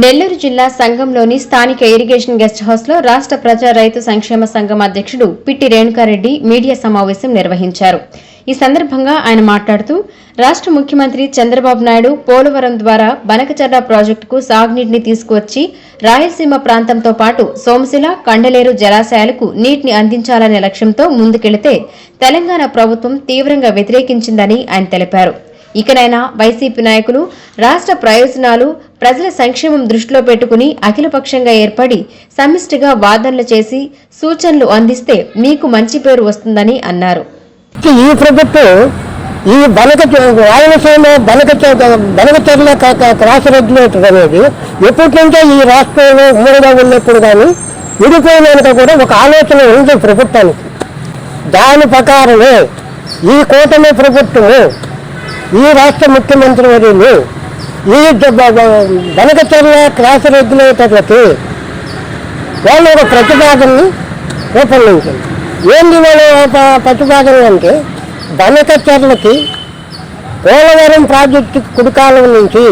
నెల్లూరు జిల్లా సంఘంలోని స్థానిక irrigation guest హౌస్లో రాష్ట్ర ప్రజా రైతు సంక్షేమ సంఘం అధ్యక్షుడు పిట్టి రేణుకారెడ్డి మీడియా సమావేశం నిర్వహించారు. ఈ సందర్భంగా ఆయన మాట్లాడుతూ రాష్ట్ర ముఖ్యమంత్రి చంద్రబాబు నాయుడు పోలవరం ద్వారా బనకచర్ల ప్రాజెక్టుకు సాగునీటిని తీసుకువచ్చి రాయలసీమ ప్రాంతంతో పాటు సోమశిల కండలేరు జలాశయాలకు నీటిని అందించాలనే లక్ష్యంతో ముందుకెళితే తెలంగాణ ప్రభుత్వం తీవ్రంగా వ్యతిరేకించిందని ఆయన తెలిపారు. ఇకనైనా వైసీపీ నాయకులు రాష్ట్ర ప్రయోజనాలు ప్రజల సంక్షేమం దృష్టిలో పెట్టుకుని అఖిలపక్షంగా ఏర్పడి సమిష్టిగా వాదనలు చేసి సూచనలు అందిస్తే మీకు మంచి పేరు వస్తుందని అన్నారు. ఈ ప్రభుత్వం ఈ బనక రాయలసీమ బనక బనకచర్ల క్రాస్ రెగ్యులేటర్ అనేది ఎప్పటికంటే ఈ రాష్ట్రంలో ఉమ్మడిగా ఉన్నప్పుడు కానీ విడిపోయినాక కూడా ఒక ఆలోచన ఉంది ప్రభుత్వానికి. దాని ప్రకారమే ఈ కూటమి ప్రభుత్వము ఈ రాష్ట్ర ముఖ్యమంత్రి వర్యులు ఈ బనకచర్ల క్రాస్ రెగ్యులేటర్లకి వాళ్ళు ఒక ప్రతిపాదనని రూపొందించింది ఏంది వాళ్ళ ప్రతిపాదన అంటే బనకచర్లకి పోలవరం ప్రాజెక్టు కుడికాలం నుంచి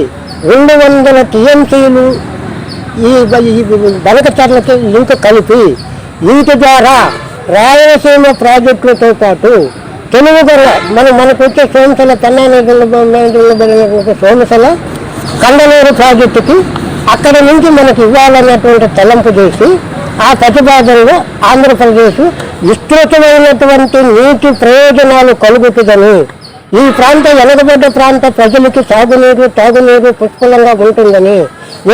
రెండు వందల టీఎంసీలు ఈ బ- ఈ లింక్ కలిపి వీటి ద్వారా రాయలసీమ ప్రాజెక్టులతో పాటు తెలుగు మన మనం మనకు వచ్చే సోమశల పెన్నా నదుల నదుల సోమశల కండలేరు ప్రాజెక్టుకి అక్కడ నుంచి మనకి ఇవ్వాలన్నటువంటి తలంపు చేసి ఆ ప్రతిపాదనలో ఆంధ్రప్రదేశ్ విస్తృతమైనటువంటి నీటి ప్రయోజనాలు కలుగుతుందని. ఈ ప్రాంత వెనకబడ్డ ప్రాంత ప్రజలకి సాగునీరు తాగునీరు పుష్కలంగా ఉంటుందని.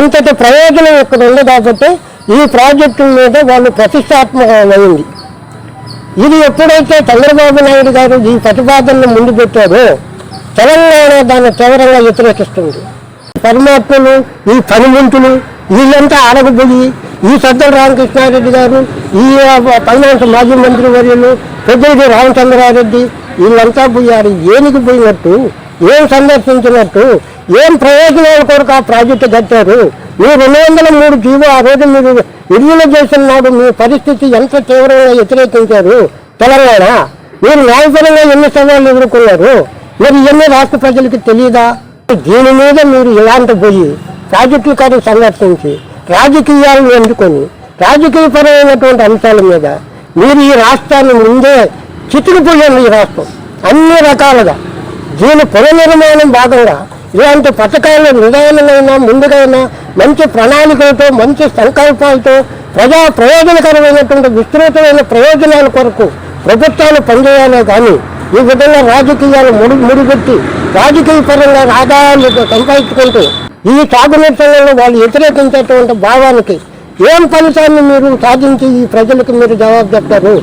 ఇంతటి ప్రయోజనం ఇక్కడ ఉంది కాబట్టి ఈ ప్రాజెక్టు మీద వాళ్ళు ప్రతిష్టాత్మకమైంది. ఇది ఎప్పుడైతే చంద్రబాబు నాయుడు గారు ఈ ప్రతిపాదనను ముందు పెట్టారో తెలంగాణ దాన్ని తీవ్రంగా వ్యతిరేకిస్తుంది. పరమాత్మలు ఈ పనిముంటులు వీళ్ళంతా ఆడకపోయి ఈ సద్దల రామకృష్ణారెడ్డి గారు ఈ ఫైనాన్స్ మాజీ మంత్రి వర్యులు పెద్దది రామచంద్రారెడ్డి వీళ్ళంతా పోయారు ఏనికి పోయినట్టు ఏం సందర్శించినట్టు ఏం ప్రయోజనాల కొరకు ఆ ప్రాజెక్టు కట్టారు? మీ రెండు వందల మూడు జీవో ఆ రోజు మీరు విడుదల చేసిన నాడు మీ పరిస్థితి ఎంత తీవ్రంగా వ్యతిరేకించారు? తెలంగాణ మీరు న్యాయపరంగా ఎన్ని సవాళ్ళు ఎదుర్కొన్నారు? మరి ఇవన్నీ రాష్ట్ర ప్రజలకు తెలియదా దీని మీద మీరు ఇలాంటి పోయి ప్రాజెక్టుల కాదు సందర్శించి రాజకీయాలను ఎంచుకొని రాజకీయపరమైనటువంటి అంశాల మీద మీరు ఈ రాష్ట్రాన్ని ముందే చితికిపోయారు ఈ రాష్ట్రం. అన్ని రకాలుగా దీని పునర్నిర్మాణం భాగంగా ఇలాంటి పథకాలు నిదానమైనా ముందుగైనా మంచి ప్రణాళికలతో మంచి సంకల్పాలతో ప్రజా ప్రయోజనకరమైనటువంటి విస్తృతమైన ప్రయోజనాల కొరకు ప్రభుత్వాలు పనిచేయాలే కానీ ఈ విధంగా రాజకీయాలు ముడి ముడిపెట్టి రాజకీయ పరంగా ఆదాయాలు సంపాదించుకుంటూ ఈ సాగునీటి వాళ్ళు వ్యతిరేకించేటువంటి భావానికి ఏం ఫలితాన్ని మీరు సాధించి ఈ ప్రజలకు మీరు జవాబు చెప్తారు?